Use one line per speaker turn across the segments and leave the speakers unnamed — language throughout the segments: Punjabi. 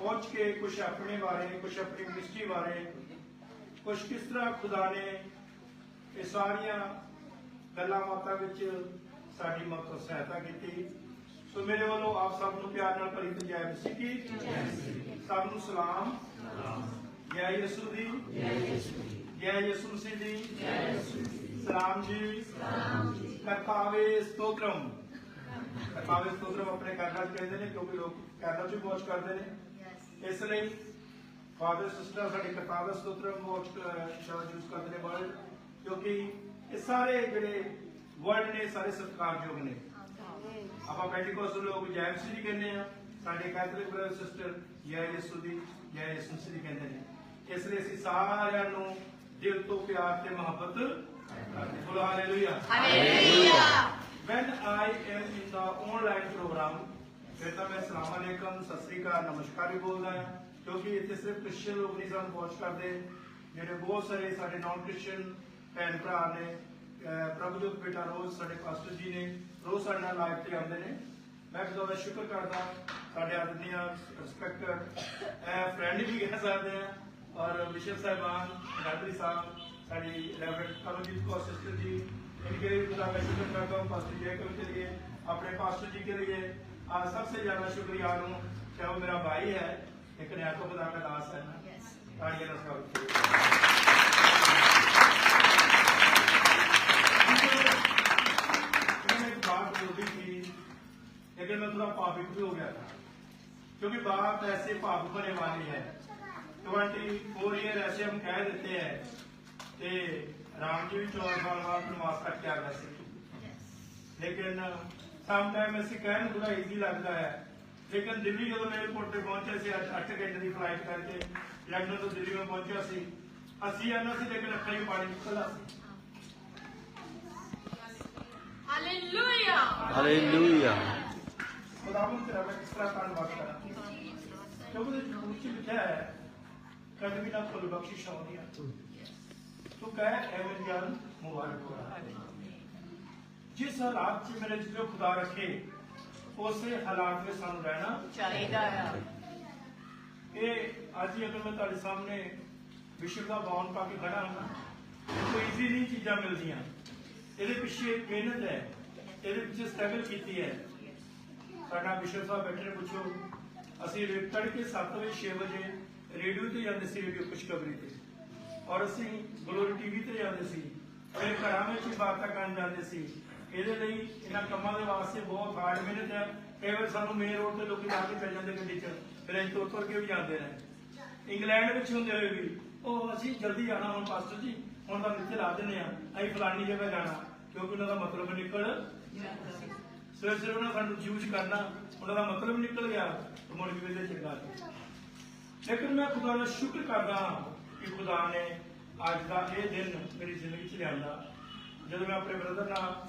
پہنچ کے کچھ اپنے بارے، کچھ اپنی مسٹری بارے، کچھ کس طرح خدا نے یہ ساریا گلوں باتوں ساری مدد سہایتا کی سو میرے والو آپ سب نو پیار نال بھری جائے بسی کی۔ سب نو سلام۔ جے یسو دی۔ جے یسو مسیح دی۔ سلام جی۔ کرپاوے ستوکرم کرپاوے ستوکرم اپنے کرنا چاہیے کیونکہ لوگ کرنا چ بہت کرتے ہیں ਇਸ ਲਈ ਫਾਦਰ ਸਿਸਟਰ ਸਾਡੇ ਕਰਤਾਵੇ ਸਤੋਤਰਮ ਵਾਚ ਸ਼ਬਦ ਯੂਜ਼ ਕਰਦੇ ਨੇ ਵਰਡ ਕਿਉਂਕਿ ਇਹ ਸਾਰੇ ਜਿਹੜੇ ਵਰਡ ਨੇ ਸਾਰੇ ਸਤਿਕਾਰਯੋਗ ਨੇ। ਆਪਾਂ ਪੈਂਟੀਕੋਸਟਲ ਲੋਕ ਜੈ ਮਸੀਹ ਦੀ ਕਹਿੰਦੇ ਆ ਸਾਡੇ ਕੈਥੋਲਿਕ ਬ੍ਰਦਰ ਸਿਸਟਰ ਜੈ ਯਿਸੂ ਦੀ ਜੈ ਯਿਸੂ ਮਸੀਹ ਦੀ ਕਹਿੰਦੇ ਨੇ। ਇਸ ਲਈ ਅਸੀਂ ਸਾਰਿਆਂ ਨੂੰ ਦਿਲ ਤੋਂ ਪਿਆਰ ਤੇ ਮੁਹੱਬਤ ਕਰਦੇ ਬੋਲੋ hallelujah when i am in the online program پھر تو میں السلام علیکم سسری کا اکال نمسکار بھی بولتا ہاں کیونکہ اتنے صرف کرسچن لوگ نہیں سن پہنچ کر دے جہے بہت سارے سارے نون کرسچن بھن برا نے پربجوت بیٹا روز سارے پاسٹر جی نے روز سارے نال لائف تے آندے نے میں خدا کا شکر کردا سارے آدمی رسپیکٹڈ فرینڈ بھی گئے سکتے ہیں اور بشپ صاحبان نادری صاحب ساری ریورنڈ کرمجیت کو اسسٹر جی ان کے لیے خدا کا شکر کرتا ہوں پاسٹر جی کے لیے اپنے پاسٹر جی کے لیے اور سب سے زیادہ شکریہ ہوں کہ وہ میرا بھائی ہے ایک نیا کو بتا کر داس ہے تاڑیاں اس کا ایک لیکن میں تھوڑا پابک بھی ہو گیا تھا۔ کیونکہ بات ایسے پابک بنے والی ہے۔ ٹوینٹی فور ایئر ایسے ہم کہہ دیتے ہیں کہ رام جی بھی چودہ بار بعد نماز کٹ کیا گیا سکتے لیکن ਟਾਈਮ ਟਾਈਮ ਅਸੀਂ ਕਹਿੰਦੇ ਨੂੰ ਥੋੜਾ ਈਜ਼ੀ ਲੱਗਦਾ ਹੈ ਲੇਕਿਨ ਦਿੱਲੀ ਜਦੋਂ ਮੇਰੇ ਕੋਲ ਤੇ ਪਹੁੰਚੇ ਸੀ 8 ਘੰਟੇ ਦੀ ਫਲਾਈਟ ਕਰਕੇ ਲੰਡਨ ਤੋਂ ਦਿੱਲੀ ਮੈਂ ਪਹੁੰਚਿਆ ਸੀ ਅਸੀਂ ਆਨਾ ਸੀ ਲੇਕਿਨ ਅੱਖਾਂ 'ਚ ਪਾਣੀ ਨਿਕਲਦਾ ਸੀ
ਹalleluya
hallelujah
ਖੁਦਾਵੰਦ ਤੇਰਾ ਮੈਂ ਕਿਸ ਤਰ੍ਹਾਂ ਕੰਮ ਕਰਦਾ ਹਾਂ ਕਿਉਂਕਿ ਤੇ ਮੁੱਛੀ ਲਿਖਿਆ ਹੈ ਕਦੇ ਵੀ ਨਾ ਕੋਈ ਬਖਸ਼ਿਸ਼ ਆਉਂਦੀ ਆ ਤੂੰ ਕਹੇ ਐਵੇਂ ਜਾਨ ਮੁਬਾਰਕ ਹੋ ਰਹਾ ਹੈ ਜਿਸ ਹਾਲਾਤ ਚ ਮੇਰੇ ਜਿਵੇਂ ਖੁਦਾ ਰੱਖੇ ਉਸੇ ਹਾਲਾਤ ਵਿੱਚ ਸਾਨੂੰ ਰਹਿਣਾ
ਚਾਹੀਦਾ ਆ।
ਇਹ ਅੱਜ ਹੀ ਅਗਰ ਮੈਂ ਤੁਹਾਡੇ ਸਾਹਮਣੇ ਵਿਸ਼ਵ ਦਾ ਬਾਉਨ ਪਾ ਕੇ ਖੜਾ ਹਾਂ ਕੋਈ ਈਜ਼ੀ ਨਹੀਂ ਚੀਜ਼ਾਂ ਮਿਲਦੀਆਂ। ਇਹਦੇ ਪਿੱਛੇ ਮਿਹਨਤ ਹੈ ਇਹਦੇ ਪਿੱਛੇ ਸਟਰਗਲ ਕੀਤੀ ਹੈ। ਸਾਡਾ ਵਿਸ਼ਵ ਸਾਹਿਬ ਬੈਠੇ ਪੁੱਛੋ ਅਸੀਂ ਤੜਕੇ 7 ਵਜੇ 6 ਵਜੇ ਰੇਡੀਓ ਤੇ ਜਾਂਦੇ ਸੀ ਰੇਡੀਓ ਖੁਸ਼ਖਬਰੀ ਤੇ। ਔਰ ਅਸੀਂ ਗਲੋਰੀ ਟੀਵੀ ਤੇ ਜਾਂਦੇ ਸੀ ਫਿਰ ਘਰਾਂ ਵਿੱਚ ਹੀ ਬਾਤਾਂ ਕਰਨ ਜਾਂਦੇ ਸੀ। ਇਹਦੇ ਲਈ ਇਹਨਾਂ ਕੰਮਾਂ ਦੇ ਵਾਸਤੇ ਬਹੁਤ ਹਾਰਡ ਮਿਹਨਤ ਹੈ। ਕਈ ਵਾਰ ਸਾਨੂੰ ਮੇਨ ਰੋਡ ਤੇ ਲੋਕੀ ਲਾ ਕੇ ਚੱਲ ਜਾਂਦੇ ਗੱਡੀ 'ਚ ਫਿਰ ਅਸੀਂ ਤੁਰ ਤੁਰ ਕੇ ਵੀ ਜਾਂਦੇ ਨੇ ਇੰਗਲੈਂਡ ਵਿੱਚ ਹੁੰਦੇ ਹੋਏ ਵੀ, ਉਹ ਅਸੀਂ ਜਲਦੀ ਜਾਣਾ ਹੁਣ ਪਾਸਟਰ ਜੀ, ਹੁਣ ਤਾਂ ਇੱਥੇ ਲਾ ਦਿੰਦੇ ਆ ਅਸੀਂ ਫਲਾਨੀ ਜਗ੍ਹਾ ਜਾਣਾ, ਕਿਉਂਕਿ ਉਹਨਾਂ ਦਾ ਮਤਲਬ ਨਿਕਲ ਸਵੇਰ ਸਵੇਰ ਉਹਨਾਂ ਸਾਨੂੰ ਯੂਜ਼ ਕਰਨਾ, ਉਹਨਾਂ ਦਾ ਮਤਲਬ ਨਿਕਲ ਗਿਆ, ਤੇ ਮੁੜ ਕੇ ਵੇਲੇ ਚੰਗਾ ਲੇਕਿਨ ਮੈਂ ਖੁਦਾ ਦਾ ਸ਼ੁਕਰ ਕਰਦਾ ਹਾਂ ਕਿ ਖੁਦਾ ਨੇ ਅੱਜ ਦਾ ਇਹ ਦਿਨ ਮੇਰੀ ਜ਼ਿੰਦਗੀ 'ਚ ਲਿਆਂਦਾ। ਜਦੋਂ ਮੈਂ ਆਪਣੇ ਬ੍ਰਦਰ ਨਾਲ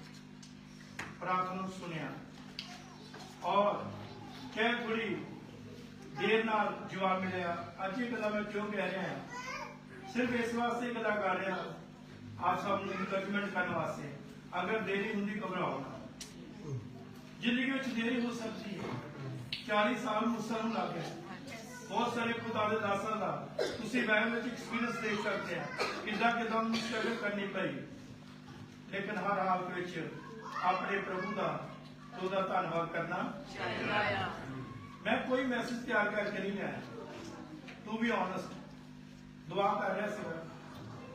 ਪ੍ਰਾਰਥਨਾ ਨੂੰ ਸੁਣਿਆ। ਔਰ ਕਹਿ ਥੋੜੀ ਦੇਰ ਨਾਲ ਜਵਾਬ ਮਿਲਿਆ, ਅੱਜ ਇਹ ਗੱਲਾਂ ਮੈਂ ਕਿਉਂ ਕਹਿ ਰਿਹਾ ਸਿਰਫ ਇਸ ਵਾਸਤੇ ਗੱਲਾਂ ਕਰ ਰਿਹਾ ਆਪ ਸਭ ਨੂੰ ਇਨਕਰੇਜਮੈਂਟ ਕਰਨ ਵਾਸਤੇ, ਅਗਰ ਦੇਰੀ ਹੁੰਦੀ ਘਬਰਾਓ ਜ਼ਿੰਦਗੀ ਵਿੱਚ ਦੇਰੀ ਹੋ ਸਕਦੀ ਹੈ। 40 ਸਾਲ ਮੁਸਾ ਨੂੰ ਲੱਗ ਗਏ ਬਹੁਤ ਸਾਰੇ ਖੁਦਾ ਦੇ ਦਾਸਾਂ ਦਾ ਤੁਸੀਂ ਬਾਈਬਲ ਵਿੱਚ ਐਕਸਪੀਰੀਅੰਸ ਦੇਖ ਸਕਦੇ ਆ ਕਿੱਦਾਂ ਕਿੱਦਾਂ ਨੂੰ ਸਟਰਗਲ ਕਰਨੀ ਪਈ। ਲੇਕਿਨ ਹਰ ਹਾਲਤ ਵਿੱਚ ਆਪਣੇ ਪ੍ਰਭੂ ਦਾ ਉਹਦਾ ਧੰਨਵਾਦ ਕਰਨਾ।
ਚਾਹੀਦਾ ਆ
ਮੈਂ ਕੋਈ ਮੈਸੇਜ ਤਿਆਰ ਕਰਕੇ ਨਹੀਂ ਲਿਆਇਆ। ਤੂੰ ਵੀ ਆਨੈਸਟ ਦੁਆ ਕਰ ਰਿਹਾ ਸੀ।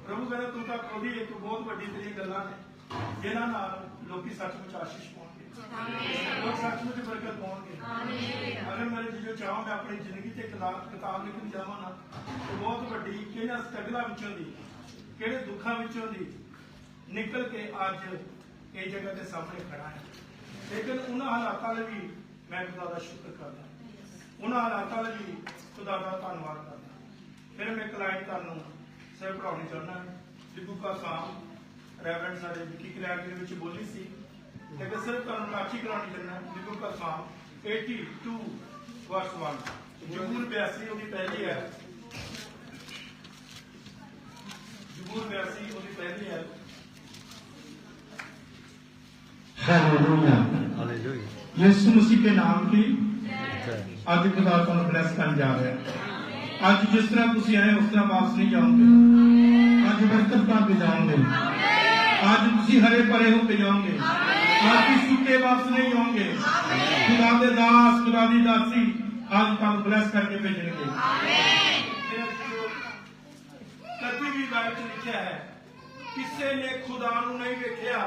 ਪ੍ਰਭੂ ਕਹਿੰਦਾ ਤੂੰ ਤਾਂ ਖੁਦ ਹੀ ਇੱਕ ਬਹੁਤ ਵੱਡੀ ਤੇਰੀ ਗੱਲਾਂ ਨੇ ਜਿਨ੍ਹਾਂ ਨਾਲ ਲੋਕੀ ਸੱਚਮੁੱਚ ਆਸ਼ੀਸ਼ ਪਾਉਣਗੇ। ਲੋਕ ਸੱਚਮੁੱਚ ਬਰਕਤ ਪਾਉਣਗੇ। ਅਗਰ ਮੇਰੇ ਜੀ ਜੋ ਚਾਹਾਂ ਮੈਂ ਆਪਣੀ ਜ਼ਿੰਦਗੀ ਤੇ ਕਿਤਾਬ ਕਿਤਾਬ ਲਿਖਣ ਜਾਵਾਂ ਨਾ ਤੇ ਬਹੁਤ ਵੱਡੀ ਕਿਹਨਾਂ ਸਟਰਗਲਾਂ ਵਿੱਚੋਂ ਦੀ ਕਿਹੜੇ ਦੁੱਖਾਂ ਵਿੱਚੋਂ ਦੀ ਨਿਕਲ ਕੇ ਅੱਜ ਇਹ ਜਗ੍ਹਾ ਦੇ ਸਾਹਮਣੇ ਖੜਾ ਹੈ। ਲੇਕਿਨ ਉਹਨਾਂ ਹਾਲਾਤਾਂ ਲਈ ਵੀ ਮੈਂ ਖੁਦਾ ਦਾ ਸ਼ੁਕਰ ਕਰਦਾ ਉਹਨਾਂ ਹਾਲਾਤਾਂ ਲਈ ਵੀ ਖੁਦਾ ਦਾ ਧੰਨਵਾਦ ਕਰਦਾ ਫਿਰ ਮੈਂ ਕਲਾਇੰਟ ਤੁਹਾਨੂੰ ਸਿਰ ਪੜਾਉਣੀ ਚਾਹੁੰਦਾ ਜਿੱਦੂ ਕਾ ਸਾਮ ਰੈਵਰੈਂਡ ਸਾਡੇ ਵਿੱਕੀ ਕਲੈਕ ਦੇ ਵਿੱਚ ਬੋਲੀ ਸੀ। ਲੇਕਿਨ ਸਿਰਫ ਤੁਹਾਨੂੰ ਕਾਚੀ ਕਰਾਉਣੀ ਚਾਹੁੰਦਾ ਜਿੱਦੂ ਕਾ ਸਾਮ 82 ਵਰਸ 1 ਜਬੂਰ 82 ਉਹਦੀ ਪਹਿਲੀ ਹੈ ਜਬੂਰ 82 ਉਹਦੀ ਪਹਿਲੀ ਹੈ
یسو
مسیح
کے نام کی اج خدا تم بلس کر جا رہا ہے اج جس طرح تھی آئے اس طرح واپس نہیں جاؤ گے اج برکت پا کے جاؤ گے اج تھی ہرے پرے ہو کے جاؤ گے آج سکے واپس نہیں آؤ گے خدا دے داس خدا دی داسی آج تم بلس کر
کے بھیجیں گے کبھی بھی بائبل لکھا ہے کسے نے خدا نو نہیں ویکھیا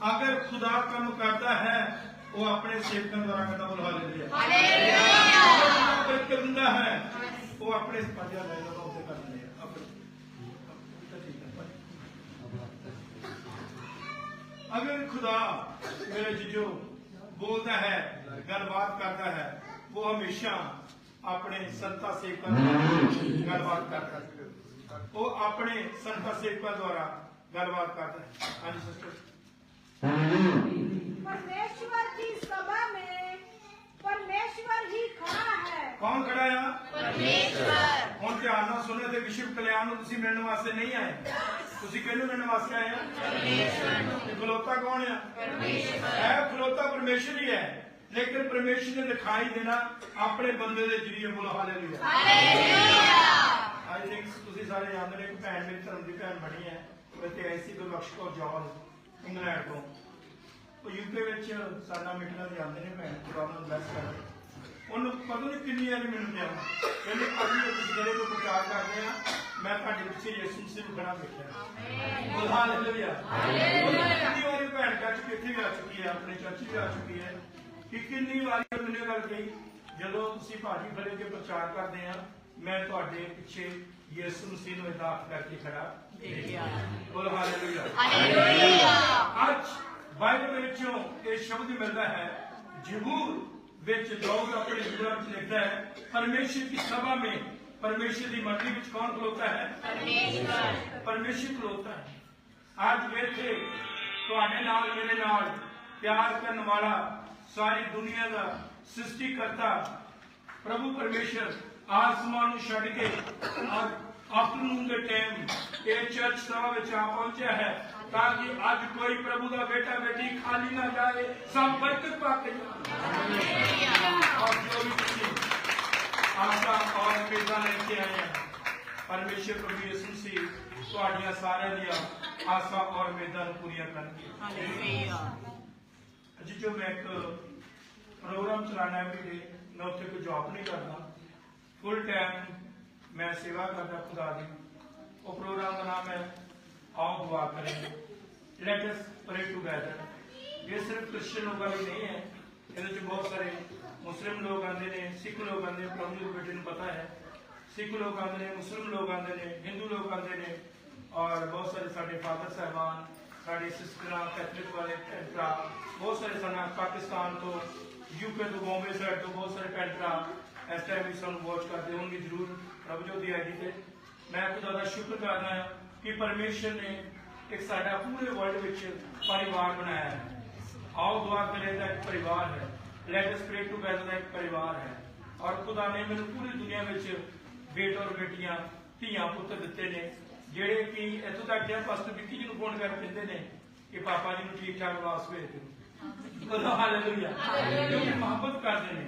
ਅਗਰ ਖੁਦਾ ਕੰਮ ਕਰਦਾ ਹੈ ਉਹ ਆਪਣੇ ਸੇਵਕਾਂ ਦੁਆਰਾ ਕਰਦਾ ਬੋਲ ਹਾਲੇਲੂਇਆ! ਹਾਲੇਲੂਇਆ ਕਰਦਾ ਹੈ ਉਹ ਆਪਣੇ ਸਪਾਜਾ ਲੈ ਲਗਾ ਉੱਤੇ ਕਰਦੇ ਹੈ। ਹੈ। ਅਗਰ ਖੁਦਾ ਮੇਰੇ ਜੀਜੋ ਬੋਲਦਾ ਹੈ ਗੱਲਬਾਤ ਕਰਦਾ ਹੈ ਉਹ ਹਮੇਸ਼ਾ ਆਪਣੇ ਸੰਤਾ ਸੇਵਕਾਂ ਨਾਲ ਗੱਲਬਾਤ ਕਰਦਾ ਹੈ। ਉਹ ਆਪਣੇ ਸੰਤਾ ਸੇਵਕਾਂ ਦੁਆਰਾ ਗੱਲਬਾਤ ਕਰਦਾ ਹੈ। ਹਾਂਜੀ ਸਿਸਟਰ
परमेश्वर की सभा में परमेश्वर ही खड़ा है
ਕੌਣ ਖੜਾ ਆ ਹੁਣ ਧਿਆਨ ਨਾਲ ਸੁਣੋ ਤੇ ਵਿਸ਼ਵ ਕਲਿਆਣ ਨੂੰ ਤੁਸੀਂ ਮਿਲਣ ਵਾਸਤੇ ਨਹੀਂ ਆਏ ਤੁਸੀਂ ਕਿਹਨੂੰ ਮਿਲਣ ਵਾਸਤੇ ਆਏ ਆ ਤੇ ਖਲੋਤਾ ਕੌਣ ਆ ਹੈ ਖਲੋਤਾ ਪਰਮੇਸ਼ਰ ਹੀ ਹੈ ਲੇਕਿਨ ਪਰਮੇਸ਼ਰ ਨੇ ਦਿਖਾਈ ਦੇਣਾ ਆਪਣੇ ਬੰਦੇ ਦੇ ਜਰੀਏ ਬੋਲੋ ਹਾਲੇਲੂਇਆ ਆਈ ਥਿੰਕ ਤੁਸੀਂ ਸਾਰੇ ਜਾਣਦੇ ਨੇ ਇੱਕ ਭੈਣ ਮੇਰੀ ਧਰਮ ਦੀ ਭੈਣ ਬਣੀ ਹੈ ਉਹ ਤੇ ਆਈ ਸੀ ਗੁਰਬਖਸ਼ ਕੌਰ ਜੌਹਲ ਇੰਗਲੈਂਡ ਤੋਂ। ਉਹ ਯੂਕੇ ਵਿੱਚ ਸਾਡਾ ਮੀਟਿੰਗਾਂ ਤੇ ਆਉਂਦੇ ਨੇ ਭੈਣ ਖੁਦਾ ਨੂੰ ਬਲੈਸ ਕਰ ਉਹਨੂੰ ਪਤਾ ਨਹੀਂ ਕਿੰਨੀ ਵਾਰੀ ਮੈਨੂੰ ਕਿਹਾ ਕਹਿੰਦੇ ਵੀ ਤੁਸੀਂ ਜਿਹੜੇ ਕੋ ਪ੍ਰਚਾਰ ਕਰਦੇ ਆ ਮੈਂ ਤੁਹਾਡੇ ਪਿੱਛੇ ਯਿਸੂ ਮਸੀਹ ਨੂੰ ਖੜਾ ਵੇਖਿਆ ਬੋਲ ਹਾਲੇਲੂਇਆ ਕਿੰਨੀ ਵਾਰੀ ਭੈਣ ਕੱਚ ਕੇ ਇੱਥੇ ਵੀ ਆ ਚੁੱਕੀ ਹੈ ਆਪਣੇ ਚਾਚੀ ਵੀ ਆ ਚੁੱਕੀ ਹੈ ਕਿ ਕਿੰਨੀ ਵਾਰੀ ਮੈਨੂੰ ਗੱਲ ਕਹੀ ਜਦੋਂ ਤੁਸੀਂ ਭਾਜੀ ਫੜੇ ਕੇ ਪ੍ਰਚਾਰ ਕਰਦੇ ਆ ਮੈਂ ਤੁਹਾਡੇ ਪਿੱਛੇ یسو مسیح نو اطاعت کر کے کھڑا۔ دیکھیا بولو ہاللویا ہاللویا آج بائبل وچوں یہ شبد ملدا ہے جمہور وچ لوگ اپنے جملہ وچ لکھدا ہے پرمیشر کی سبا میں پرمیشر دی مرضی وچ کون کھلوتا ہے؟ پرمیشر پرمیشر کھلوتا ہے۔ آج ویلے تواڈے نال میرے نال پیار کرن والا ساری دنیا دا سرشٹی کرتا پربھو پرمیشر آسمان چھڑ کے اور کے ٹیم اے چرچ سوا بچ آ پہنچا ہے تاکہ آج کوئی پربھو دا بیٹا بیٹی خالی نہ جائے سب برکت پا کے اور جو بھی کسی آسا اور پیدا لے کے آئے ہیں پرمیشور اسم سے تو تواڈیاں سارے دیا آسا اور میدان پوریا کر کے اج جو میں ایک پروگرام چلانا ہے میں اتھے کوئی جواب نہیں کرنا فل ٹائم میں سیوا کرتا خدا دی۔ وہ پروگرام کا نام ہے آؤ دعا کریں۔ لیٹ اس پرے ٹوگیدر یہ صرف کرسچن لوگوں بھی نہیں ہے۔ یہ بہت سارے مسلم لوگ آتے ہیں سکھ لوگ آتے ہیں پرمجو بیٹے نے پتا ہے۔ سکھ لوگ آتے ہیں مسلم لوگ آتے ہیں ہندو لوگ آتے ہیں۔ اور بہت سارے سارے فادر صاحبان سارے سسٹر کیتھلک والے بہت سارے سنا پاکستان تو یو کے تو بامبے سائڈ تو بہت سارے پینٹرا ਇਸ ਟਾਈਮ ਵੀ ਸਾਨੂੰ ਵਾਚ ਕਰਦੇ ਹੋਣਗੇ ਜਰੂਰ ਪ੍ਰਭਜੋਤ ਦੀ ਆਈਡੀ ਤੇ। ਮੈਂ ਖੁਦਾ ਦਾ ਸ਼ੁਕਰ ਕਰਦਾ ਹਾਂ ਕਿ ਪਰਮੇਸ਼ਰ ਨੇ ਇੱਕ ਸਾਡਾ ਪੂਰੇ ਵਰਲਡ ਵਿੱਚ ਪਰਿਵਾਰ ਬਣਾਇਆ ਹੈ। ਆਓ ਦੁਆ ਕਰੇ ਦਾ ਇੱਕ ਪਰਿਵਾਰ ਹੈ। ਲੈਟ ਅਸ ਪ੍ਰੇ ਟੂਗੇਦਰ ਦਾ ਇੱਕ ਪਰਿਵਾਰ ਹੈ। ਔਰ ਖੁਦਾ ਨੇ ਮੈਨੂੰ ਪੂਰੀ ਦੁਨੀਆ ਵਿੱਚ ਬੇਟ ਔਰ ਬੇਟੀਆਂ ਧੀਆਂ ਪੁੱਤਰ ਦਿੱਤੇ ਨੇ ਜਿਹੜੇ ਕਿ ਇੱਥੋਂ ਤੱਕ ਕਿ ਪਾਸਟਰ ਵਿੱਕੀ ਜੀ ਨੂੰ ਫੋਨ ਕਰਕੇ ਕਹਿੰਦੇ ਨੇ ਕਿ ਪਾਪਾ ਜੀ ਨੂੰ ਠੀਕ ਠਾਕ ਵਾਪਸ ਭੇਜ ਦਿਓ। ਹਾਲੇਲੂਇਆ ਕਿਉਂਕਿ ਮੁਹੱਬਤ ਕਰਦੇ ਨੇ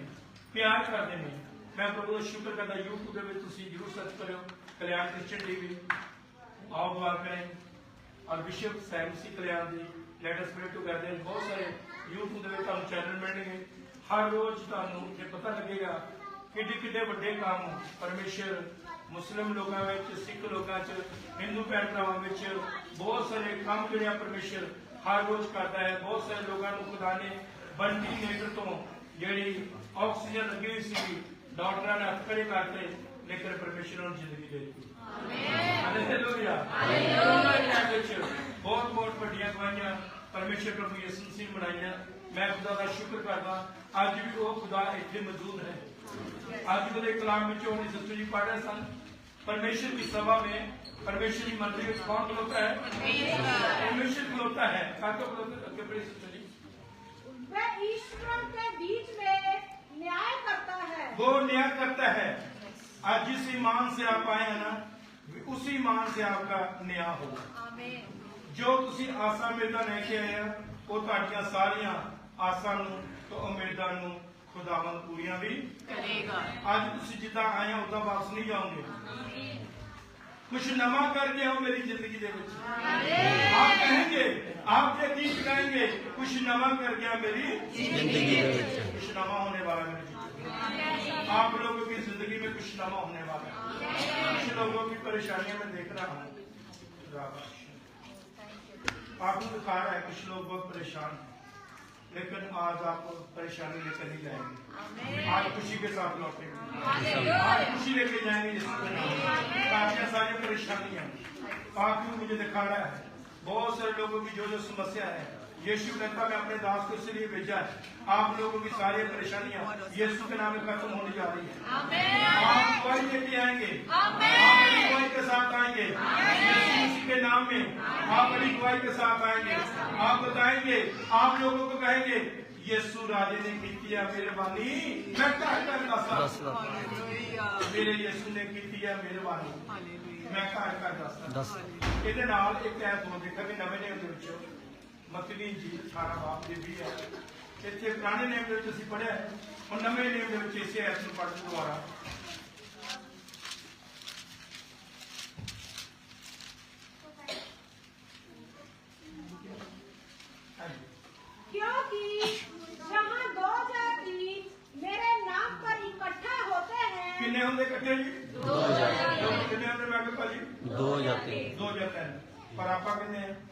ਪਿਆਰ ਕਰਦੇ ਨੇ। ਮੈਂ ਪ੍ਰਭੂ ਦਾ ਸ਼ੁਕਰ ਕਰਦਾ, YouTube ਦੇ ਵਿੱਚ ਤੁਸੀਂ ਜਰੂਰ ਸਰਚ ਕਰਿਓ, ਕਲਿਆਣ ਕ੍ਰਿਸਚੀਅਨ ਟੀਵੀ, ਆਓ ਦੁਆ ਕरें ਔਰ ਵਿਸ਼ਵ ਸੈਮਸੀ ਕਲਿਆਣ ਦੀ ਲੈਟ ਅਸ ਪ੍ਰੇ ਟੂਗੇਦਰ ਬਹੁਤ ਸਾਰੇ YouTube ਦੇ ਵਿੱਚ ਤੁਹਾਨੂੰ ਚੈਨਲ ਮਿਲਣਗੇ। ਹਰ ਰੋਜ਼ ਤੁਹਾਨੂੰ ਇਹ ਪਤਾ ਲੱਗੇਗਾ ਕਿੱਡੇ ਕਿੱਡੇ ਵੱਡੇ ਕੰਮ ਪਰਮੇਸ਼ਰ, ਮੁਸਲਿਮ ਲੋਕਾਂ ਵਿੱਚ, ਸਿੱਖ ਲੋਕਾਂ 'ਚ, ਹਿੰਦੂ ਭੈਣ ਭਰਾਵਾਂ ਵਿੱਚ ਬਹੁਤ ਸਾਰੇ ਕੰਮ ਜਿਹੜੇ ਆ ਪਰਮੇਸ਼ਰ ਹਰ ਰੋਜ਼ ਕਰਦਾ ਹੈ। ਬਹੁਤ ਸਾਰੇ ਲੋਕਾਂ ਨੂੰ ਖੁਦਾ ਨੇ ਵੈਂਟੀਲੇਟਰ ਤੋਂ ਜਿਹੜੀ ਆਕਸੀਜਨ ਲੱਗੀ ਹੋਈ ਸੀ డాక్టర్ అని అక్కడి కాకే దగ్గర పరమేశ్వరం నుంచి దిగిలేదు بہت بہت بڑی گوائیاں پرمیشور پربھو یسن سی بنائی میں خدا کا شکر کرتا آج بھی وہ خدا اتنے موجود ہے آج بھی ایک کلام میں ہوں سسٹر جی پڑھ سن پرمیشن کی سوا میں پرمیشن کی منڈلی کے کون کلوتا ہے پرمیشن کلوتا ہے کہاں کلوتا ہے اگے بڑی کلوتا ہے
وہ ایشور کے بیچ میں न्याय करता है।
وہ न्याय کرتا ہے آج جس ایمان سے آپ آئے ہیں نا اس ایمان سے آپ کا نیا ہوگا جو تسی آسا امیداں لے کے آیا وہ تاڑیاں ساریاں آسا نو تو امیداں نو خداون پوریاں بھی کرے گا آج تسی جدا آیا ہوتا واپس نہیں جاؤں گے کچھ نما کر گیا ہوں میری زندگی دے بچے آپ کہیں گے آپ کے دیش کہیں گے کچھ نما کر گیا میری زندگی دے بچے
کچھ
نما ہونے والا ہے
آپ
لوگوں کی زندگی میں کچھ نما ہونے والا ہے۔ کچھ لوگوں کی پریشانیاں میں دیکھ رہا ہوں۔ آپ کو دکھا رہا ہے کچھ لوگ بہت پریشان ہیں۔ لیکن آج آپ کو پریشانی لے کر نہیں جائیں گے۔ آج خوشی کے ساتھ لوٹیں گے۔ آج خوشی لے کر جائیں گے آپ کی ساری پریشانیاں۔ آپ کو مجھے دکھا رہا ہے۔ بہت سارے لوگوں کی جو جو سمسیا ہے یشو کہتا میں اپنے داس کو اس لیے بھیجا ہے۔ آپ لوگوں
کی ساری پریشانیاں یسو کے نام میں ختم ہونے جا
رہی ہیں۔ آپ کوئی لے کے آئیں گے۔ آپ کوئی
کے ساتھ
آئیں گے۔ یسو کے نام میں آپ علی کوئی کے ساتھ آئیں گے۔ آپ
بتائیں گے
آپ لوگوں کو کہیں گے یسو راجے نے کی کیا مہربانی میں کہتا کا دس میرے یسو نے کی کیا مہربانی میں کہتا کا دس۔ یہ ایک ایت ہوندی کبھی نویں نہیں ہوندی بچوں۔ مطلی جی چھاڑا باپ دے بھی ہے ایتھے پرانے نیم دے بچے پڑھے اور
نمے نیم
دے بچے سے ایتھے پڑھ دوارا دو جاتے ہیں پر آپ کا کہنے ہیں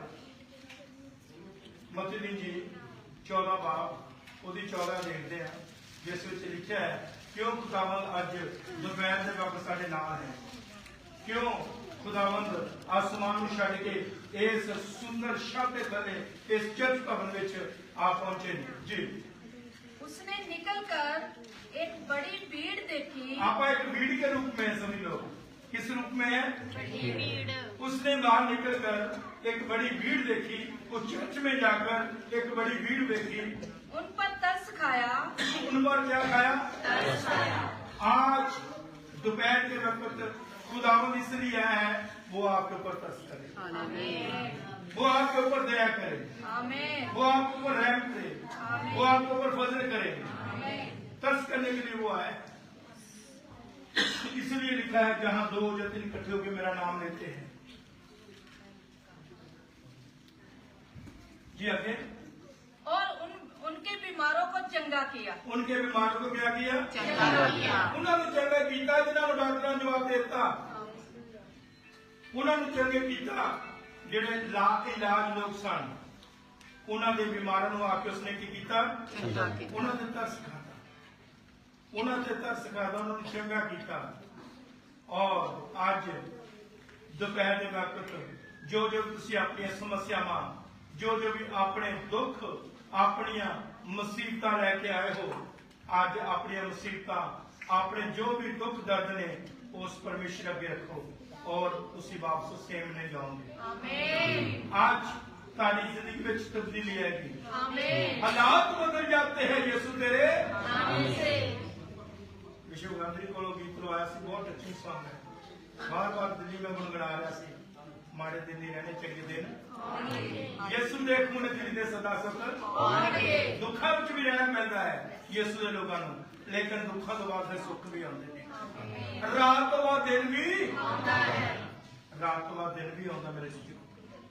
ਮਤਲਬ ਜੀ 14 ਬਾਬ ਉਹਦੀ 14 ਦੇਖਦੇ ਆ ਜਿਸ ਵਿੱਚ ਲਿਖਿਆ ਹੈ ਕਿਉਂ ਖੁਦਾਵੰਦ ਅੱਜ ਦੁਪਹਿਰ ਦੇ ਵਕਤ ਸਾਡੇ ਨਾਲ ਹੈ ਕਿਉਂ ਖੁਦਾਵੰਦ ਆਸਮਾਨ ਨੂੰ ਛੱਡ ਕੇ ਇਸ ਸੁੰਦਰ ਸ਼ਬਦ ਦੇ ਥੱਲੇ ਇਸ ਚਰਚ ਭਵਨ ਵਿੱਚ ਆ ਪਹੁੰਚੇ ਨੇ ਜੀ
उसने निकलकर एक बड़ी भीड़ देखी
आपा एक भीड़ के रूप में है सभी کس روپ میں
ہے؟ اس
نے باہر نکل کر ایک بڑی بھیڑ دیکھی وہ چرچ میں جا کر ایک بڑی
بھیڑ دیکھی۔ ان پر
ترس کھایا۔ ان پر
کیا کھایا؟
آج دوپہر کے وقت خداوند اس لیے آیا ہے وہ آپ کے اوپر
ترس
کرے۔ وہ آپ کے اوپر
دیا
کرے۔ وہ آپ کے اوپر رحم کرے۔ وہ آپ کے
اوپر
فضل کرے۔ ترس کرنے کے لیے وہ آئے اس لیے لکھا ہے جہاں دو یا تین کٹھے ہو کے میرا نام
لیتے ہیں۔ جی آگے۔ اور ان, ان
کے بیماروں کو چنگا کیا۔
ان کے
بیماروں کو کیا کیا؟ انہوں نے چنگا کیتا جنہوں نے ڈاکٹر جواب دیتا۔ انہوں نے چنگے کیتا جڑے لا علاج لوگ سن۔ انہوں نے بیماروں آ کے اس نے
کی کیتا؟
انہوں نے دتا سکھا ਉਹਨਾਂ ਤੇ ਤਰਸ ਕਰਦਾ ਉਹਨਾਂ ਨੂੰ ਚੰਗਾ ਕੀਤਾ। ਔਰ ਅੱਜ ਦੁਪਹਿਰ ਦੇ ਵਕਤ ਜੋ ਜੋ ਤੁਸੀਂ ਆਪਣੀਆਂ ਸਮੱਸਿਆਵਾਂ ਜੋ ਜੋ ਵੀ ਆਪਣੇ ਦੁੱਖ ਆਪਣੀਆਂ ਮੁਸੀਬਤਾਂ ਲੈ ਕੇ ਆਏ ਹੋ ਅੱਜ ਆਪਣੀਆਂ ਮੁਸੀਬਤਾਂ ਆਪਣੇ ਜੋ ਵੀ ਦੁੱਖ ਦਰਦ ਨੇ ਉਸ ਪਰਮੇਸ਼ਰ ਅੱਗੇ ਰੱਖੋ ਔਰ ਤੁਸੀਂ ਵਾਪਸ ਸੇਮ ਨਹੀਂ ਜਾਓਗੇ।
ਆਮੇਨ
ਅੱਜ ਤੁਹਾਡੀ ਜ਼ਿੰਦਗੀ ਵਿੱਚ ਤਬਦੀਲੀ ਆਏਗੀ।
ਆਮੇਨ
ਹਾਲਾਤ ਬਦਲ ਜਾਂਦੇ ਹੈ ਯਿਸੂ ਤੇਰੇ।
ਨਾਮ ਸੇ
ਵਿਸ਼ਵ ਕੋਲੋਂ ਗੀਤ ਕੋਲ ਸੀ, ਬਹੁਤ ਅੱਛੀ ਸੌਂਗ ਹੈ। ਬਾਰ ਬਾਰ ਦਿੱਲੀ ਮੈਂ ਗੁਣਗੁਣਾ ਰਿਹਾ ਸੀ। ਮਾੜੇ ਦਿਨ ਨਹੀਂ ਰਹਿਣੇ ਚੰਗੇ ਦਿਨ। ਯਿਸੂ ਦੇ ਖੂਨ ਦਿਲ ਦੇ ਸਦਾ ਸੁਖ ਦੁੱਖਾਂ ਵਿੱਚ ਵੀ ਰਹਿਣਾ ਪੈਂਦਾ ਹੈ ਯਿਸੂ ਦੇ ਲੋਕਾਂ ਨੂੰ। ਲੇਕਿਨ ਦੁੱਖਾਂ ਤੋਂ ਬਾਅਦ ਫਿਰ ਸੁੱਖ ਵੀ ਆਉਂਦੇ ਨੇ। ਰਾਤ ਤੋਂ ਬਾਅਦ ਦਿਨ ਵੀ ਆਉਂਦਾ ਹੈ। ਰਾਤ ਤੋਂ ਬਾਅਦ ਦਿਨ ਵੀ ਆਉਂਦਾ ਮੇਰੇ ਜੀਜੂ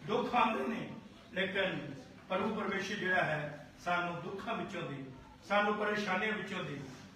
ਦੁੱਖ ਆਉਂਦੇ ਨੇ, ਲੇਕਿਨ ਪ੍ਰਭੂ ਪਰਮੇਸ਼ਰ ਜਿਹੜਾ ਹੈ, ਸਾਨੂੰ ਦੁੱਖਾਂ ਵਿੱਚੋਂ ਦੀ, ਸਾਨੂੰ ਪਰੇਸ਼ਾਨੀਆਂ ਵਿੱਚੋਂ ਦੀ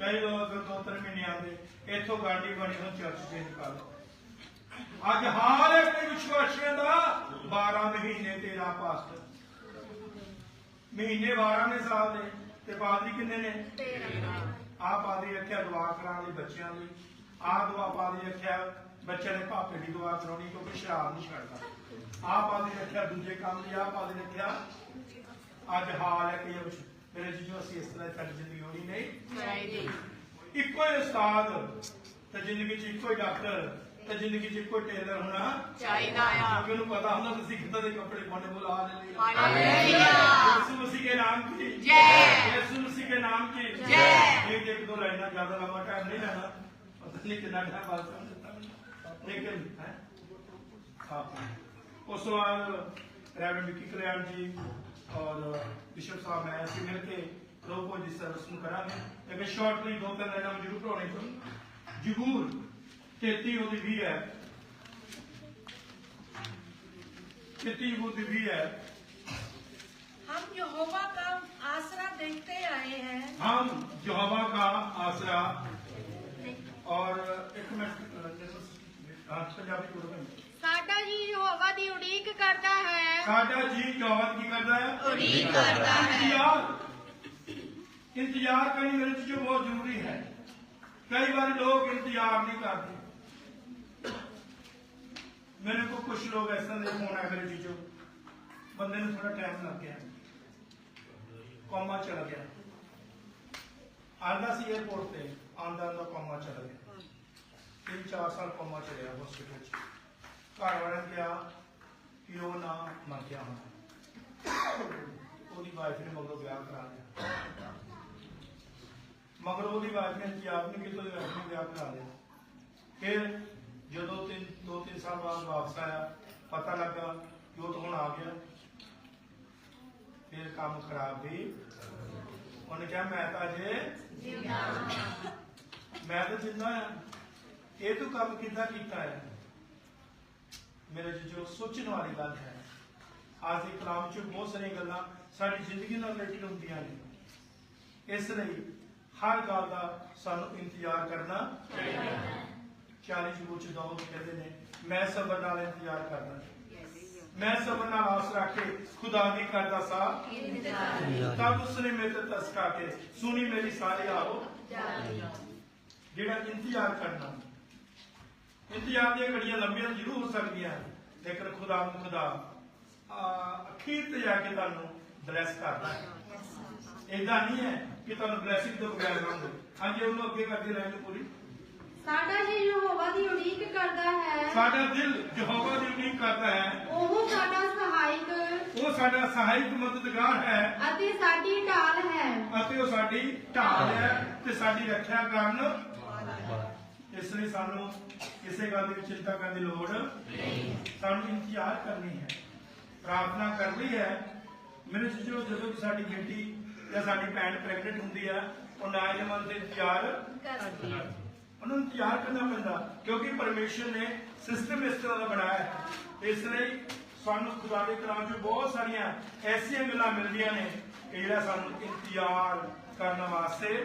ਕਈ ਲੋਕ ਦੋ ਤਿੰਨ ਮਹੀਨੇ ਆਉਂਦੇ ਇੱਥੋਂ ਗਾਂਢੀ ਬਣੀ ਨੂੰ ਚਰਚ ਦੇ ਨਿਕਾਲ। ਅੱਜ ਹਾਲ ਇੱਕ ਵਿਸ਼ਵਾਸੀਆਂ ਦਾ 12 ਮਹੀਨੇ ਤੇਰਾ ਪਾਸਟਰ ਮਹੀਨੇ 12 ਨੇ ਸਾਲ ਦੇ ਤੇ ਪਾਦਰੀ ਕਿੰਨੇ ਨੇ? 13 ਆ ਪਾਦਰੀ ਰੱਖਿਆ ਦੁਆ ਕਰਾਉਣ ਲਈ ਬੱਚਿਆਂ ਲਈ। ਆ ਦੁਆ ਪਾਦਰੀ ਰੱਖਿਆ ਬੱਚੇ ਨੇ ਭਾਪੇ ਦੀ ਦੁਆ ਕਰਾਉਣੀ ਕਿਉਂਕਿ ਸ਼ਰਾਬ ਨਹੀਂ ਛੱਡਦਾ। ਆ ਪਾਦਰੀ ਰੱਖਿਆ ਦੂਜੇ ਕੰਮ ਲਈ ਆ ਪਾਦਰੀ ਰੱਖਿਆ ਅੱਜ ਹਾਲ ਹੈ ਕਿ ਇਹ ਮੇਰੇ ਜੀਜੋ ਅਸੀਂ ਇਸ ਤਰ੍ਹਾਂ ਤੱਕ ਜ਼ਿੰਦਗੀ ਹੋਣੀ ਨਹੀਂ। ਨਹੀਂ ਇੱਕੋ ਹੀ ਉਸਤਾਦ ਤੇ ਜ਼ਿੰਦਗੀ 'ਚ ਇੱਕੋ ਹੀ ਡਾਕਟਰ ਤੇ ਜ਼ਿੰਦਗੀ 'ਚ ਇੱਕੋ ਟੇਲਰ ਹੋਣਾ
ਚਾਹੀਦਾ ਆ।
ਕਿਉਂਕਿ ਉਹਨੂੰ ਪਤਾ ਹੁੰਦਾ ਤੁਸੀਂ ਕਿੱਦਾਂ ਦੇ ਕੱਪੜੇ ਪਾਉਂਦੇ ਬੋਲ ਆ। ਦੇ ਲੇਕਿਨ ਹੈ? ਹਾਂ। ਉਸ ਤੋਂ ਬਾਅਦ ਰੈਵਨ ਵਿੱਕੀ ਕਲਿਆਣ ਜੀ اور بشپ صاحب میں ایسی مل کے رو کو جس طرح رسم کرا میں لیکن شارٹلی دو تین لائن ضرور پڑھانے چاہیے جگور تیتی ہوتی بھی ہے۔ تیتی ہوتی بھی
ہے۔ ہم یہوبا کا آسرا دیکھتے آئے
ہیں۔ ہم یہوبا کا آسرا۔ اور ایک منٹ پنجابی اردو میں
ਸਾਡਾ ਜੀ ਯਹੋਵਾ ਦੀ ਉਡੀਕ ਕਰਦਾ ਹੈ।
ਸਾਡਾ ਜੀ ਯਹੋਵਾ ਕੀ ਕਰਦਾ
ہے ਉਡੀਕ کرتا
ہے انتظار انتظار کرنی میرے چیزوں بہت ضروری ہے کئی بار لوگ انتظار نہیں کرتے میرے کو کچھ لوگ ایسا نہیں ہونا ہے میرے چیزوں بندے نے تھوڑا ٹائم لگ گیا کوما چلا گیا آندہ سی ایئرپورٹ پہ آندہ آندہ کوما چلا گیا تین چار سال کوما چلے گیا ہاسپٹل ਘਰ ਵਾਲਿਆਂ ਨੇ ਕਿਹਾ ਕਿ ਉਹ ਨਾ ਮੰਗਿਆ ਹੋਣਾ। ਉਹਦੀ ਵਾਈਫ ਨੇ ਮਗਰੋਂ ਵਿਆਹ ਕਰਾ ਲਿਆ। ਮਗਰੋਂ ਉਹਦੀ ਵਾਈਫ ਨੇ ਜੀ ਆਪ ਨੇ ਕਿਸੇ ਦੇ ਵਾਈਫ ਵਿਆਹ ਕਰਾ ਲਿਆ। ਫਿਰ ਜਦੋਂ ਤਿੰਨ ਦੋ ਤਿੰਨ ਸਾਲ ਬਾਅਦ ਵਾਪਸ ਆਇਆ ਪਤਾ ਲੱਗਾ ਕਿ ਉਹ ਤਾਂ ਆ ਗਿਆ। ਫਿਰ ਕੰਮ ਖਰਾਬ ਵੀ ਉਹਨੇ ਕਿਹਾ ਮੈਂ ਤਾਂ ਅਜੇ ਜਿੰਦਾ ਮੈਂ ਤਾਂ ਜਿੰਦਾ ਆ ਇਹ ਤੂੰ ਕੰਮ ਕਿੱਦਾਂ ਕੀਤਾ ਹੈ? ਮੇਰੇ ਜੋ ਸੋਚਣ ਵਾਲੀ ਗੱਲ ਹੈ, ਅੱਜ ਦੇ ਕਲਾਮ ਚ ਬਹੁਤ ਸਾਰੀਆਂ ਗੱਲਾਂ ਸਾਡੀ ਜ਼ਿੰਦਗੀ ਨਾਲ ਰਿਲੇਟਡ ਹੁੰਦੀਆਂ ਨੇ। ਇਸ ਲਈ ਹਰ ਗੱਲ ਦਾ ਸਾਨੂੰ ਇੰਤਜ਼ਾਰ ਕਰਨਾ ਚਾਹੀਦਾ ਹੈ। 40 ਜੂਰ ਚ ਕਹਿੰਦੇ ਨੇ, ਮੈਂ ਸਬਰ ਨਾਲ ਇੰਤਜ਼ਾਰ ਕਰਦਾ। ਮੈਂ ਸਬਰ ਨਾਲ ਆਸ ਰੱਖ ਕੇ ਖੁਦਾ ਦੀ ਕਰਦਾ ਸਾ। ਤਬ ਉਸਨੇ ਮੇਰੇ ਤੇ ਤਸਕਾ ਕੇ, ਸੁਣੀ ਮੇਰੀ ਸਾਰੀ ਆਹੋ ਜਿਹੜਾ ਇੰਤਜ਼ਾਰ ਕਰਨਾ। ਇੰਤਜ਼ਾਰ ਦੀਆਂ ਘੜੀਆਂ ਲੰਬੀਆਂ ਜ਼ਰੂਰ ਹੋ ਸਕਦੀਆਂ। ਲੇਕਿਨ ਖੁਦਾ ਨੂੰ ਖੁਦਾ ਆ, ਅਖੀਰ ਤੇ ਜਾ ਕੇ ਤੁਹਾਨੂੰ ਬਲੈਸ ਕਰਦਾ ਹੈ। ਏਦਾਂ ਨਹੀਂ ਹੈ ਕਿ ਤੁਹਾਨੂੰ ਬਲੈਸਿੰਗ ਤੋਂ ਬਗੈਰ ਰਹੋਗੇ ਹਾਂਜੀ ਉਹਨੂੰ ਅੱਗੇ ਕਰਦੇ ਰਹਿਣ ਪੂਰੀ।
ਸਾਡਾ ਜੀ ਯਹੋਵਾ ਦੀ ਉਡੀਕ ਕਰਦਾ ਹੈ।
ਸਾਡਾ ਦਿਲ ਯਹੋਵਾ ਦੀ ਉਡੀਕ ਕਰਦਾ ਹੈ।
ਉਹ ਸਾਡਾ ਸਹਾਇਕ
ਉਹ ਸਾਡਾ ਸਹਾਇਕ ਮਦਦਗਾਰ ਹੈ।
ਅਤੇ ਸਾਡੀ ਢਾਲ ਹੈ।
ਅਤੇ ਉਹ ਸਾਡੀ ਢਾਲ ਹੈ ਤੇ ਸਾਡੀ ਰੱਖਿਆ ਕਰਨ ਇਸ ਲਈ ਸਾਨੂੰ ਕਿਸੇ ਗੱਲ ਦੀ ਚਿੰਤਾ ਕਰਨ ਦੀ ਲੋੜ ਨਹੀਂ ਸਾਨੂੰ ਇੰਤਜ਼ਾਰ ਕਰਨੀ ਹੈ, ਪ੍ਰਾਰਥਨਾ ਕਰਨੀ ਹੈ। ਮੈਨੂੰ ਜਦੋਂ ਜਦੋਂ ਸਾਡੀ ਬੇਟੀ ਜਾਂ ਸਾਡੀ ਭੈਣ ਪ੍ਰੈਗਨੈਂਟ ਹੁੰਦੀ ਆ, ਉਹ ਨਾਇਲਮਨ ਦੇ ਇੰਤਜ਼ਾਰ
ਕਰਦੀ ਹੈ
ਉਹਨੂੰ ਇੰਤਜ਼ਾਰ ਕਰਨਾ ਪੈਂਦਾ, ਕਿਉਂਕਿ ਪਰਮੇਸ਼ਰ ਨੇ ਸਿਸਟਮ ਇਸ ਤਰ੍ਹਾਂ ਦਾ ਬਣਾਇਆ ਹੈ। ਇਸ ਲਈ ਸਾਨੂੰ ਖੁਦਾ ਦੇ ਕਲਾਮ 'ਚ ਬਹੁਤ ਸਾਰੀਆਂ ਐਸੀਆਂ ਗੱਲਾਂ ਮਿਲਦੀਆਂ ਨੇ ਜਿਹੜਾ ਸਾਨੂੰ ਇੰਤਜ਼ਾਰ ਕਰਨ ਵਾਸਤੇ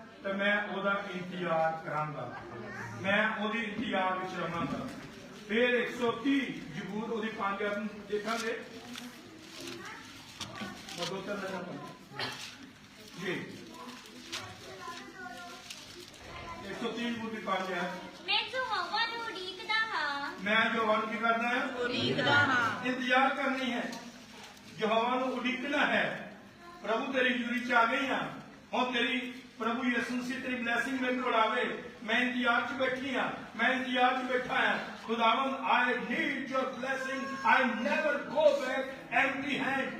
ਤੇ ਮੈਂ ਉਹਦਾ ਇੰਤਜ਼ਾਰ ਕਰਾਂਗਾ। ਮੈਂ ਉਹਦੀ ਇੰਤਜ਼ਾਰ ਵਿੱਚ ਰਹਾਂਗਾ। ਫਿਰ 130 ਜਬੂਰ ਉਹਦੀ ਪੰਜ ਆਤਮ ਦੇਖਾਂਗੇ। ਬਦੋਤਰ ਨਾ ਜੀ। 130 ਜਬੂਰ ਦੀ ਪੰਜ ਹੈ।
ਮੈਂ ਜੋ ਹਵਾ ਨੂੰ ਉਡੀਕਦਾ ਹਾਂ।
ਮੈਂ ਜੋ ਹਵਾ ਨੂੰ ਕੀ ਕਰਦਾ ਹੈ?
ਉਡੀਕਦਾ ਹਾਂ।
ਇੰਤਜ਼ਾਰ ਕਰਨੀ ਹੈ। ਜੋ ਹਵਾ ਨੂੰ ਉਡੀਕਣਾ ਹੈ ਪ੍ਰਭੂ ਤੇਰੀ ਜੂਰੀ ਚ ਆ ਗਈ ਹਾਂ। ਹੁਣ ਤੇਰੀ ਪ੍ਰਭੂ ਯਿਸੂ ਮਸੀਹ ਤੇਰੀ ਬਲੇਸਿੰਗ ਮੇਰੇ ਕੋਲ ਆਵੇ ਮੈਂ ਇੰਤਜ਼ਾਰ 'ਚ ਬੈਠੀ ਆ ਮੈਂ ਇੰਤਜ਼ਾਰ 'ਚ ਬੈਠਾ ਆ ਖੁਦਾਵੰਦ I need your blessing I never go back empty hand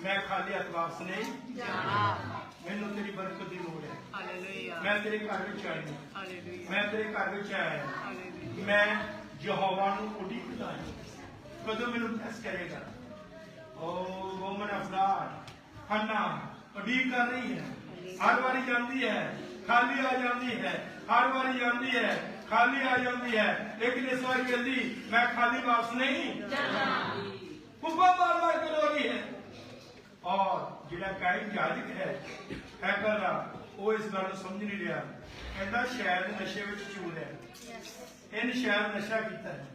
ਮੈਂ ਖਾਲੀ ਹੱਥ ਵਾਪਸ ਨਹੀਂ
ਜਾਣਾ
ਮੈਨੂੰ ਤੇਰੀ ਬਰਕਤ ਦੀ ਲੋੜ ਹੈ।
ਹਾਲੇਲੂਇਆ
ਮੈਂ ਤੇਰੇ ਘਰ ਵਿੱਚ ਆਇਆ
ਹਾਲੇਲੂਇਆ
ਮੈਂ ਤੇਰੇ ਘਰ ਵਿੱਚ ਆਇਆ
ਹਾਲੇਲੂਇਆ
ਮੈਂ ਯਹੋਵਾ ਨੂੰ ਉਡੀਕਦਾ ਹਾਂ ਕਦੋਂ ਮੈਨੂੰ ਟੈਸ ਕਰੇਗਾ? ਓ ਵੋਮਨ ਆਫ ਗॉड ਹੰਨਾ ਉਡੀਕ ਕਰ ਰਹੀ ਹੈ। ਹਰ ਵਾਰੀ ਜਾਂਦੀ ਹੈ, ਖਾਲੀ ਆ ਜਾਂਦੀ ਹੈ, ਹਰ ਵਾਰੀ ਜਾਂਦੀ ਹੈ, ਖਾਲੀ ਆ ਜਾਂਦੀ ਹੈ ਲੇਕਿਨ ਇਸ ਵਾਰੀ ਕਹਿੰਦੀ, ਮੈਂ ਖਾਲੀ ਵਾਪਸ ਨਹੀਂ ਕੁੱਬਾ ਮਾਰ ਮਾਰ ਕੇ ਰੋ ਰਹੀ ਹੈ। ਔਰ ਜਿਹੜਾ ਕਾਇਮ ਜਾਜਕ ਹੈ ਹੈਕਰ ਦਾ ਉਹ ਇਸ ਗੱਲ ਨੂੰ ਸਮਝ ਨਹੀਂ ਰਿਹਾ। ਕਹਿੰਦਾ ਸ਼ਾਇਦ ਨਸ਼ੇ ਵਿੱਚ ਚੂਰ ਹੈ। ਇਹਨੇ ਸ਼ਾਇਦ ਨਸ਼ਾ ਕੀਤਾ ਹੈ।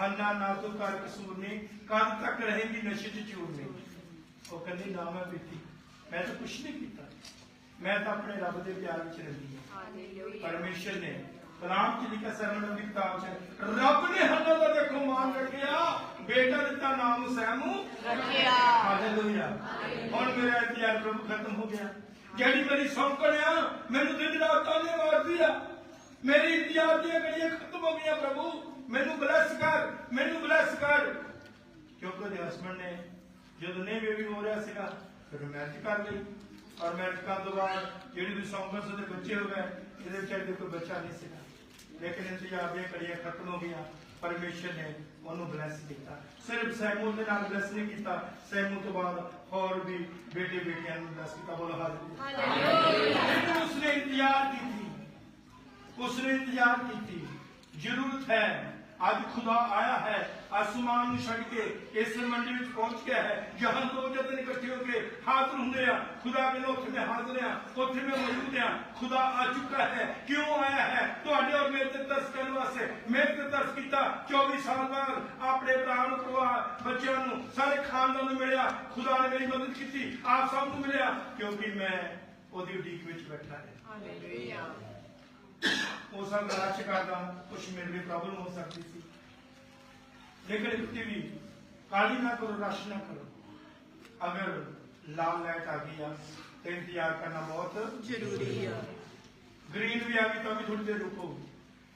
ਹੰਨਾ ਨਾ ਤੂੰ ਕਰ ਕਸੂਰ ਨਹੀਂ ਕਦ ਤੱਕ ਰਹੇਗੀ ਨਸ਼ੇ 'ਚ ਚੂਰ ਨਹੀਂ। ਉਹ ਕਹਿੰਦੀ, ਨਾ ਮੈਂ ਪੀਤੀ। ਮੈਂ ਤਾਂ ਕੁਛ ਨਹੀਂ ਕੀਤਾ ਮੈਂ ਤਾਂ ਆਪਣੇ ਰੱਬ ਦੇ ਪਿਆਰ ਵਿੱਚ ਰਹਿੰਦੀ ਹਾਂ।
ਹਾਲੇਲੂਇਆ।
ਪਰਮੇਸ਼ਰ ਨੇ ਕਲਾਮ ਚ ਲਿਖਿਆ ਸਰਵਨ ਦੀ ਕਿਤਾਬ ਚ ਰੱਬ ਨੇ ਹੰਨਾ ਦਾ ਦੇਖੋ ਮਾਨ ਰੱਖਿਆ ਬੇਟਾ ਦਿੱਤਾ ਨਾਮ ਹੁਸੈਨੂ
ਰੱਖਿਆ।
ਹਾਲੇਲੂਇਆ। ਹੁਣ ਮੇਰਾ ਇੰਤਜ਼ਾਰ ਪ੍ਰਭੂ ਖਤਮ ਹੋ ਗਿਆ। ਜਿਹੜੀ ਮੇਰੀ ਸੌਂਕਣ ਆ ਮੈਨੂੰ ਦਿਨ ਰਾਤਾਂ ਨੇ ਮਾਰਦੀ ਆ। ਮੇਰੀ ਇਤਿਹਾਸ ਦੀਆਂ ਗੜੀਆਂ ਖਤਮ ਹੋ ਗਈਆਂ ਪ੍ਰਭੂ। ਮੈਨੂੰ ਬਲੈਸ ਕਰ ਮੈਨੂੰ ਬਲੈਸ ਕਰ। ਕਿਉਂਕਿ ਉਹਦੇ ਹਸਬੰਡ ਨੇ ਜਦੋਂ ਨਹੀਂ ਬੇਬੀ ਹੋ ਰਿਹਾ ਸੀਗਾ ਫਿਰ ਮੈਰਿਜ ਕਰ ਲਈ। ਔਰ ਕਰਨ ਤੋਂ ਬਾਅਦ ਜਿਹੜੀ ਵੀ ਸੌਂਕਣ ਸੀ ਉਹਦੇ ਬੱਚੇ ਹੋ ਗਏ ਇਹਦੇ ਵਿਚਾਰੇ ਦੇ ਕੋਈ ਬੱਚਾ ਨਹੀਂ ਸੀਗਾ। ਲੇਕਿਨ ਇੰਤਜ਼ਾਰ ਦੀਆਂ ਘੜੀਆਂ ਖਤਮ ਹੋ ਗਈਆਂ ਪਰਮੇਸ਼ਰ ਨੇ ਉਹਨੂੰ ਬਲੈਸ ਕੀਤਾ। ਸਿਰਫ ਸੈਮੂਲ ਦੇ ਨਾਲ ਬਲੈਸ ਨਹੀਂ ਕੀਤਾ ਸੈਮੂਲ ਤੋਂ ਬਾਅਦ ਹੋਰ ਵੀ ਬੇਟੇ ਬੇਟੀਆਂ ਨੂੰ ਬਲੈਸ ਕੀਤਾ। ਬੋਲੋ ਹਾਲੇਲੂਇਆ। ਉਸਨੇ ਇੰਤਜ਼ਾਰ ਕੀਤੀ ਉਸਨੇ ਇੰਤਜ਼ਾਰ ਕੀਤੀ ਜ਼ਰੂਰਤ ਹੈ ਅੱਜ ਖੁਦਾ ਆਇਆ ਹੈ ਆਸਮਾਨ ਨੂੰ ਛੱਡ ਕੇ ਇਸ ਮੰਡੀ ਵਿੱਚ ਪਹੁੰਚ ਗਿਆ ਹੈ। ਜਹਾਂ ਤੋਂ ਜਤਨ ਇਕੱਠੇ ਹੋ ਕੇ ਹਾਜ਼ਰ ਹੁੰਦੇ ਆ। ਖੁਦਾ ਦੇ ਲੋਕ ਤੇ ਹਾਜ਼ਰ ਆ ਉੱਥੇ ਮੈਂ ਮੌਜੂਦ ਆ ਖੁਦਾ ਆ ਚੁੱਕਾ ਹੈ। ਕਿਉਂ ਆਇਆ ਹੈ? ਤੁਹਾਡੇ ਔਰ ਮੇਰੇ ਤੇ ਤਰਸ ਕਰਨ ਵਾਸਤੇ। ਮੇਰੇ ਤੇ ਤਰਸ ਕੀਤਾ। 24 ਸਾਲ ਬਾਅਦ ਆਪਣੇ ਭਰਾ ਨੂੰ, ਪਰਿਵਾਰ, ਬੱਚਿਆਂ ਨੂੰ, ਸਾਰੇ ਖਾਨਦਾਨ ਨੂੰ ਮਿਲਿਆ। ਖੁਦਾ ਨੇ ਮੇਰੀ ਮਦਦ ਕੀਤੀ। ਆਪ ਸਭ ਨੂੰ ਮਿਲਿਆ। ਕਿਉਂਕਿ ਮੈਂ ਉਹਦੀ ਉਡੀਕ ਵਿੱਚ ਬੈਠਾ ਹਾਂ
ਹਾਲੇਲੂਇਆ।
ਹੋ ਸਕਦਾ ਰਸ਼ ਕਰਦਾ ਕੁਝ ਮੇਰੇ ਲਈ ਪ੍ਰੋਬਲਮ ਹੋ ਸਕਦੀ ਸੀ ਲੇਕਿਨ ਇੱਥੇ ਵੀ ਕਾਲੀ ਨਾ ਕਰੋ ਰਸ਼ ਨਾ ਕਰੋ ਅਗਰ ਲਾਲ ਲਾਈਟ ਆ ਗਈ ਆ ਤੇ ਇੰਤਜ਼ਾਰ ਕਰਨਾ ਬਹੁਤ
जरूरी है
ਗ੍ਰੀਨ ਵੀ ਆ ਗਈ ਤਾਂ ਵੀ ਥੋੜੀ ਦੇਰ ਰੁਕੋ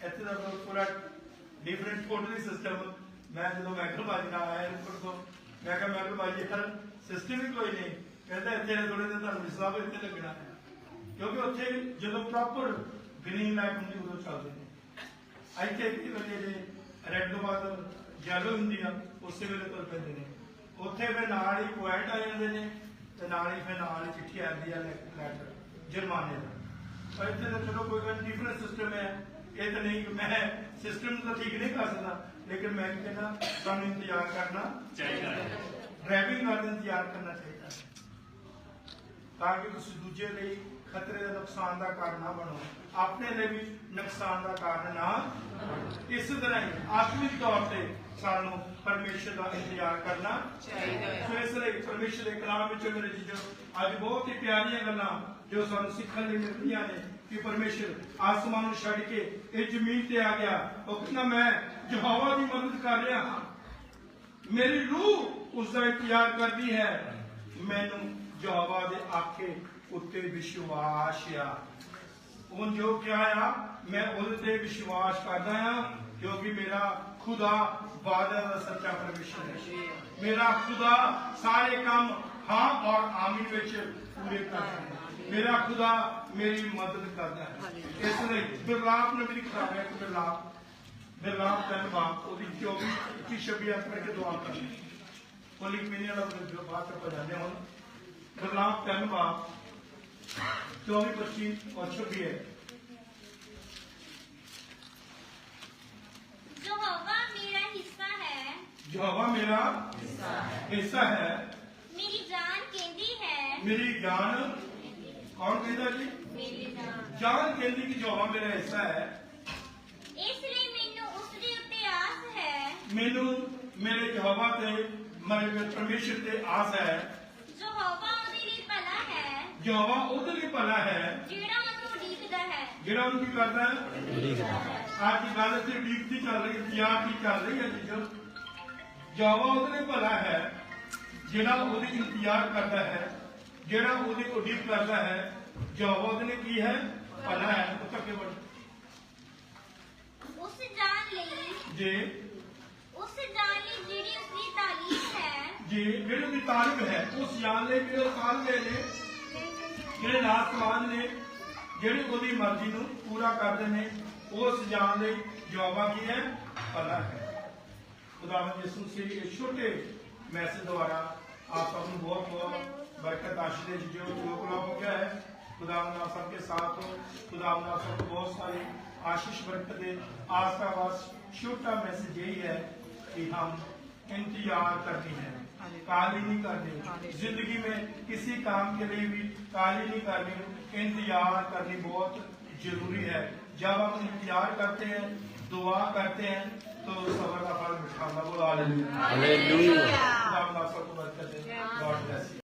ਇੱਥੇ ਦਾ ਤਾਂ ਪੂਰਾ ਡਿਫਰੈਂਟ ਟੋਟਲੀ ਸਿਸਟਮ ਮੈਂ ਜਦੋਂ ਮੈਕਲ ਬਾਜੀ ਨਾਲ ਆਇਆ ਰਿਪੋਰਟ ਤੋਂ ਮੈਂ ਕਿਹਾ ਮੈਕਲ ਬਾਜੀ ਹਰ ਸਿਸਟਮ ਹੀ ਕੋਈ ਨਹੀਂ ਕਹਿੰਦਾ ਇੱਥੇ ਥੋੜੇ ਦਿਨ ਤੁਹਾਨੂੰ ਵਿਸਵਾ ਇੱਥੇ ਲੱਗਣਾ ਹੈ ਕਿਉਂਕਿ ਉੱਥੇ ਜਦੋਂ ਪ੍ਰੋਪਰ ਗ੍ਰੀਨ ਲਾਈਟ ਹੁੰਦੀ ਉਦੋਂ ਚੱਲਦੇ ਨੇ। ਇੱਥੇ ਕੀ ਵੇਲੇ ਜੇ ਰੈੱਡ ਤੋਂ ਬਾਅਦ ਯੈਲੋ ਹੁੰਦੀ ਆ ਉਸੇ ਵੇਲੇ ਤੁਰ ਪੈਂਦੇ ਨੇ। ਉੱਥੇ ਫਿਰ ਨਾਲ ਹੀ ਕੁਆਇਟ ਆ ਜਾਂਦੇ ਨੇ ਤੇ ਨਾਲ ਹੀ ਫਿਰ ਨਾਲ ਹੀ ਚਿੱਠੀ ਆਉਂਦੀ ਆ ਲੈਟਰ ਜੁਰਮਾਨੇ ਦਾ। ਪਰ ਇੱਥੇ ਤਾਂ ਚਲੋ ਕੋਈ ਗੱਲ ਡਿਫਰੈਂਟ ਸਿਸਟਮ ਹੈ। ਇਹ ਤਾਂ ਨਹੀਂ ਕਿ ਮੈਂ ਸਿਸਟਮ ਨੂੰ ਤਾਂ ਠੀਕ ਨਹੀਂ ਕਰ ਸਕਦਾ ਲੇਕਿਨ ਮੈਂ ਕਹਿੰਦਾ ਸਾਨੂੰ ਇੰਤਜ਼ਾਰ ਕਰਨਾ ਚਾਹੀਦਾ ਹੈ। ਡਰਾਈਵਿੰਗ ਨਾਲ ਇੰਤਜ਼ਾਰ ਕਰਨਾ ਚਾਹੀਦਾ ਹੈ। ਤਾਂ ਕਿ ਤੁਸੀਂ ਦੂਜੇ ਲਈ ਖਤਰੇ ਦਾ ਨੁਕਸਾਨ ਦਾ ਕਾਰਨ ਨਾ ਬਣੋ। ਆਪਣੇ ਲਈ ਵੀ ਨੁਕਸਾਨ ਦਾ ਕਾਰਨ ਨਾ ਇਸ ਤਰ੍ਹਾਂ ਹੀ ਆਤਮਿਕ ਤੌਰ ਤੇ ਸਾਨੂੰ ਪਰਮੇਸ਼ਰ ਦਾ ਇੰਤਜ਼ਾਰ ਕਰਨਾ
ਚਾਹੀਦਾ ਹੈ।
ਸੋ ਇਸ ਲਈ ਪਰਮੇਸ਼ਰ ਦੇ ਕਲਾਮ ਵਿੱਚ ਮੇਰੇ ਜੀਜੋ, ਅੱਜ ਬਹੁਤ ਹੀ ਪਿਆਰੀਆਂ ਗੱਲਾਂ ਜੋ ਸਾਨੂੰ ਸਿੱਖਣ ਲਈ ਮਿਲਦੀਆਂ ਨੇ ਕਿ ਪਰਮੇਸ਼ਰ ਆਸਮਾਨ ਨੂੰ ਛੱਡ ਕੇ ਇਹ ਜ਼ਮੀਨ ਤੇ ਆ ਗਿਆ। ਉਹ ਕਹਿੰਦਾ, ਮੈਂ ਯਹੋਵਾ ਦੀ ਮਦਦ ਕਰ ਰਿਹਾ ਹਾਂ। ਮੇਰੀ ਰੂਹ ਉਸ ਦਾ ਇੰਤਜ਼ਾਰ ਕਰਦੀ ਹੈ। ਮੈਨੂੰ ਯਹੋਵਾ ਦੇ ਆਖੇ ਉੱਤੇ ਵਿਸ਼ਵਾਸ ਆ ਉਹ ਜੋ ਕਿਹਾ ਆ ਮੈਂ ਉਹਦੇ ਤੇ ਵਿਸ਼ਵਾਸ ਕਰਦਾ ਆ ਕਿਉਂਕਿ ਮੇਰਾ ਖੁਦਾ ਵਾਅਦਾ ਦਾ ਸੱਚਾ ਪਰਮੇਸ਼ਰ ਹੈ ਮੇਰਾ ਖੁਦਾ ਸਾਰੇ ਕੰਮ ਹਾਂ ਔਰ ਆਮੀਨ ਵਿੱਚ ਪੂਰੇ ਕਰਦਾ ਹੈ ਮੇਰਾ ਖੁਦਾ ਮੇਰੀ ਮਦਦ ਕਰਦਾ ਹੈ ਇਸ ਲਈ ਬਿਰਲਾਪ ਨਬੀ ਦੀ ਕਿਤਾਬ ਹੈ ਕਿ ਬਿਰਲਾਪ ਗੁਰਨਾਮ ਚੰਦ ਬਾਪ ਉਹਦੀ 24 21 26 ਅੰਕ ਕਰਕੇ ਦੁਆ ਕਰਨੀ ਕੋਲੀ ਮਹੀਨੇ ਵਾਲਾ ਜੋ ਬਾਤ ਕਰ ਜਾਂਦੇ ਹੁਣ ਗੁਰਨਾਮ ਚੰਦ ਬਾਪ چوبیس پچیس اور
چھبیس میرا حصہ ہے
جو ہوا میرا حصہ
ہے میری جان کیندی
ہے میری جان کون کہتا
جی جان
کیندی کی جو ہوا میرا حصہ ہے
اس لیے مینوں اس دے اتے آس ہے
مینوں میرے جہوا تے میرے پرمیشر تے آس ہے
ਯਹੋਵਾ ਉਹਦੇ ਲਈ ਭਲਾ ਹੈ। ਜਿਹੜਾ ਉਹਨੂੰ ਉਡੀਕਦਾ ਹੈ।
ਜਿਹੜਾ ਉਹਨੂੰ ਕੀ ਕਰਦਾ ਹੈ? ਅੱਜ ਦੀ ਗੱਲ ਤੇ ਡੀਪ ਦੀ ਚੱਲ ਰਹੀ ਹੈ? ਤਿਆਰ ਦੀ ਚੱਲ ਰਹੀ ਹੈ ਜੀ ਯਹੋਵਾ ਉਹਦੇ ਲਈ ਭਲਾ ਹੈ ਜਿਹੜਾ ਉਹਦੀ ਇੰਤਜ਼ਾਰ ਕਰਦਾ ਹੈ ਜਿਹੜਾ ਉਹਦੀ ਉਡੀਕ ਕਰਦਾ ਹੈ ਯਹੋਵਾ ਉਹਦੇ ਲਈ ਕੀ ਹੈ? ਭਲਾ ਹੈ। ਉਹ ਤੱਕੇ ਵੜ
ਉਸ ਜਾਨ ਲਈ
ਜੇ।
ਉਸ ਜਾਨ ਲਈ ਜਿਹੜੀ ਉਸ ਦੀ ਤਾਲੀਮ ਹੈ।
ਜੇ। ਜਿਹੜੇ ਦੀ ਤਾਲਿਬ ਹੈ ਉਸ ਜਾਣ ਲਈ ਜਿਹੜੇ ਤਾਲਬੇ ਨੇ ਜਿਹੜੇ ਨਾਚ ਸਮਾਜ ਨੇ، ਜਿਹੜੀ ਉਹਦੀ ਮਰਜ਼ੀ ਨੂੰ ਪੂਰਾ ਕਰਦੇ ਨੇ، ਉਹ ਸਜਾਉਣ ਲਈ ਜਵਾਬਾਂ ਕੀ ਹੈ? ਅੱਲਾ ਹੈ। ਖੁਦਾਵੰਦ ਯਿਸੂ ਮਸੀਹ، ਇਹ ਛੋਟੇ ਮੈਸੇਜ آپ سب بہت بہت برکت آشرے جو گلا ہو گیا ہے خدا منا سب کے ساتھ ہو خدا منا سب کو بہت سارے آشیش برکت دے آج کا بس چھوٹا میسج یہی ہے کہ ہم انتظار کرتے ہیں کالی نہیں کرنی زندگی میں کسی کام کے لیے بھی کالی نہیں کرنی انتظار کرنی بہت ضروری ہے۔ جب ہم انتظار کرتے ہیں
دعا
کرتے ہیں تو صبر کا پھل مٹھانا بولا